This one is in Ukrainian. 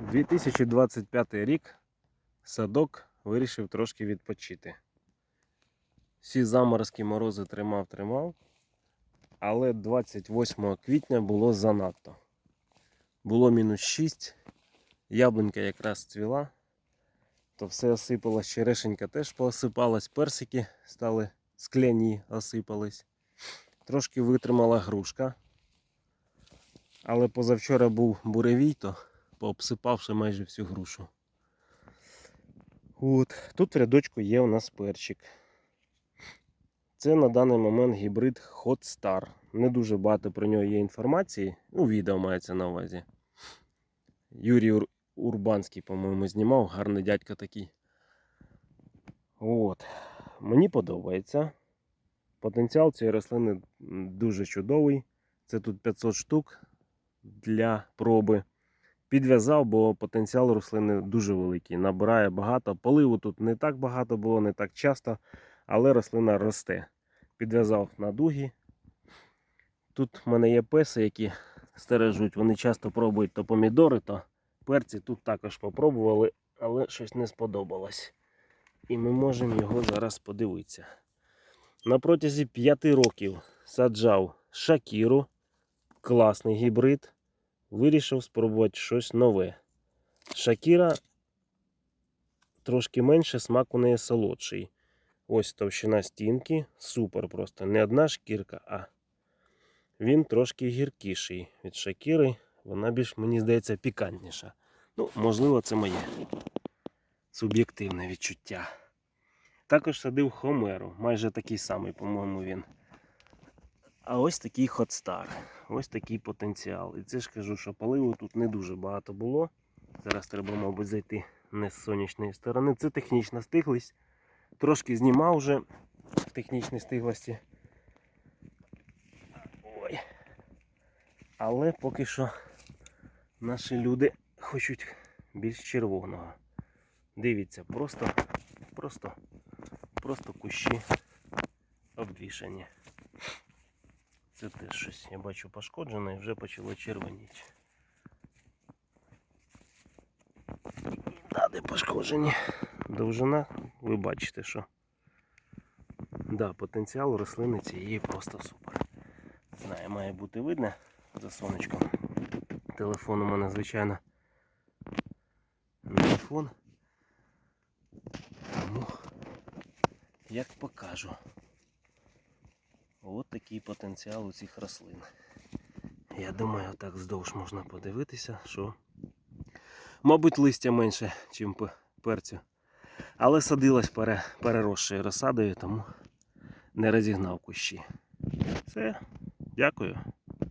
2025 рік садок вирішив трошки відпочити. Всі заморозки морози тримав, тримав, але 28 квітня було занадто. Було мінус 6, яблунька якраз цвіла, то все осипалось, черешенька теж поосипалась, персики стали скляні, осипались. Трошки витримала грушка. Але позавчора був буревій, то пообсипавши майже всю грушу. От. Тут в рядочку є у нас перчик. Це на даний момент гібрид Hot Star. Не дуже багато про нього є інформації. Ну, відео мається на увазі. Юрій Ур- Урбанський, по-моєму, знімав, гарний дядько такий. От. Мені подобається. Потенціал цієї рослини дуже чудовий. Це тут 500 штук для проби. Підв'язав, бо потенціал рослини дуже великий. Набирає багато. Поливу тут не так багато було, не так часто, але рослина росте. Підв'язав на дуги. Тут в мене є песи, які стережуть. Вони часто пробують то помідори, то перці. Тут також попробували, але щось не сподобалось. І ми можемо його зараз подивитися. На протязі 5 років саджав шакіру, класний гібрид. Вирішив спробувати щось нове. Шакіра трошки менше, смак у неї солодший. Ось товщина стінки, супер просто. Не одна шкірка, а він трошки гіркіший від шакіри. Вона більш, мені здається, пікантніша. Ну, можливо, це моє суб'єктивне відчуття. Також садив Хомеру, майже такий самий, по-моєму, він. А ось такий Хотстар. Ось такий потенціал. І це ж кажу, що поливу тут не дуже багато було. Зараз треба, мабуть, зайти не з сонячної сторони. Це технічна стиглість. Трошки знімав вже в технічній стиглості. Ой. Але поки що наші люди хочуть більш червоного. Дивіться, просто, просто, просто кущі обвішані. Це теж щось, я бачу, пошкоджено і вже почало червоніти. Да, пошкоджені. Довжина, ви бачите, що. Да, потенціал рослини цієї просто супер. Знаю, має бути видно за сонечком. Телефон у мене, звичайно, не. Тому як покажу. От такий потенціал у цих рослин. Я думаю, так вздовж можна подивитися, що, мабуть, листя менше, ніж перцю. Але садилась пере, переросшою розсадою, тому не розігнав кущі. Все, дякую.